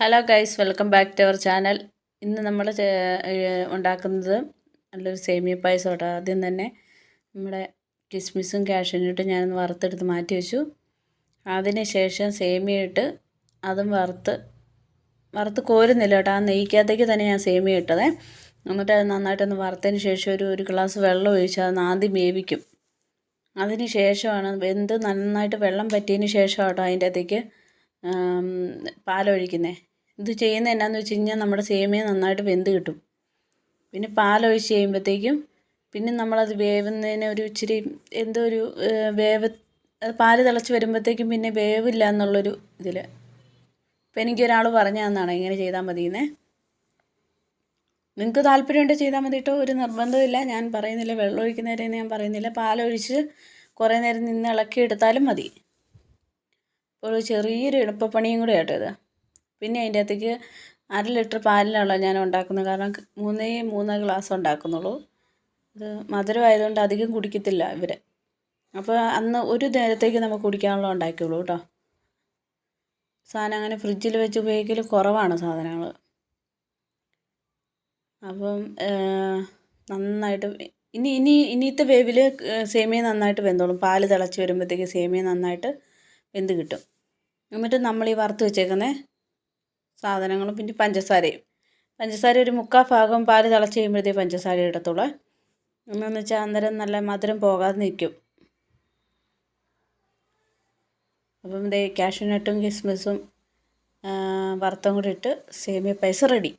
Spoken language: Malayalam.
Hello guys welcome back to our channel ഇന്ന് നമ്മൾ ഉണ്ടാക്കുന്നത് നല്ലൊരു സേമിയ പായസം കേട്ടോ ആദ്യം തന്നെ നമ്മുടെ കിസ്മിസും കാഷ്യൂനിട്ട് ഞാനൊന്ന് വറുത്തെടുത്ത് മാറ്റി വെച്ചു. അതിന് ശേഷം സേമിയ ഇട്ട് അതും വറുത്ത് വറുത്ത് കോരുന്നില്ല കേട്ടോ. ആ നെയ്ക്കകത്തേക്ക് തന്നെ ഞാൻ സേമിയ ഇട്ടതേ. എന്നിട്ട് അത് നന്നായിട്ടൊന്ന് വറുത്തതിന് ശേഷം ഒരു ഒരു ഗ്ലാസ് വെള്ളം ഒഴിച്ച് അത് ആദ്യം വേവിക്കും. അതിന് ശേഷമാണ് വെന്ത് നന്നായിട്ട് വെള്ളം പറ്റിയതിന് ശേഷം കേട്ടോ അതിന്റെ അകത്തേക്ക് പാലൊഴിക്കുന്നത് ഇത് ചെയ്യുന്നത് എന്നാന്ന് വെച്ച് കഴിഞ്ഞാൽ നമ്മുടെ സേമിയ നന്നായിട്ട് വെന്ത് കിട്ടും. പിന്നെ പാലൊഴിച്ച് കഴിയുമ്പോഴത്തേക്കും പിന്നെ നമ്മളത് വേവുന്നതിന് ഒരു ഇച്ചിരി എന്തോ ഒരു വേവ് പാൽ തിളച്ച് വരുമ്പോഴത്തേക്കും പിന്നെ വേവില്ല എന്നുള്ളൊരു ഇതിൽ അപ്പോൾ എനിക്കൊരാൾ പറഞ്ഞു തന്നാണ് ഇങ്ങനെ ചെയ്താൽ മതിയെന്നേ. നിങ്ങൾക്ക് താല്പര്യമുണ്ട് ചെയ്താൽ മതി കേട്ടോ ഒരു നിർബന്ധമില്ല ഞാൻ പറയുന്നില്ല വെള്ളം ഒഴിക്കുന്ന ഞാൻ പറയുന്നില്ല. പാലൊഴിച്ച് കുറേ നേരം നിന്ന് ഇളക്കി എടുത്താലും മതി. ഒരു ചെറിയൊരു എളുപ്പപ്പണിയും കൂടെ ആട്ടോ ഇത്. പിന്നെ അതിന്റെ അകത്തേക്ക് അര ലിറ്റർ പാലിലാണ് ഞാൻ ഉണ്ടാക്കുന്നത്. കാരണം മൂന്നേ മൂന്ന് ഗ്ലാസ് ഉണ്ടാക്കുന്നുള്ളൂ. അത് മധുരമായതുകൊണ്ട് അധികം കുടിക്കത്തില്ല ഇവർ അപ്പോൾ അന്ന് ഒരു നേരത്തേക്ക് നമുക്ക് കുടിക്കാനുള്ള ഉണ്ടാക്കിയുള്ളൂ കേട്ടോ. സാധനം അങ്ങനെ ഫ്രിഡ്ജിൽ വെച്ച് ഉപയോഗിക്കൽ കുറവാണ് സാധനങ്ങൾ അപ്പം നന്നായിട്ട് ഇനി ഇനി ഇനിയത്തെ വേവിൽ സേമിയ നന്നായിട്ട് വെന്തോളും. പാൽ തിളച്ച് വരുമ്പോഴത്തേക്ക് സേമിയ നന്നായിട്ട് വെന്ത് കിട്ടും. എന്നിട്ട് നമ്മൾ ഈ വറുത്ത് വെച്ചേക്കുന്ന സാധനങ്ങളും പിന്നെ പഞ്ചസാരയും. പഞ്ചസാര ഒരു മുക്കാൽ ഭാഗം പാൽ തിളച്ച് കഴിയുമ്പോഴത്തേ പഞ്ചസാര ഇടത്തുള്ളൂ. എന്നു വെച്ചാൽ അന്നേരം നല്ല മധുരം പോകാതെ നിൽക്കും. അപ്പം ഇതേ കാഷ്യൂ നട്ടും കിസ്മിസും വറുത്തും കൂടി ഇട്ട് സേമിയ പായസം റെഡി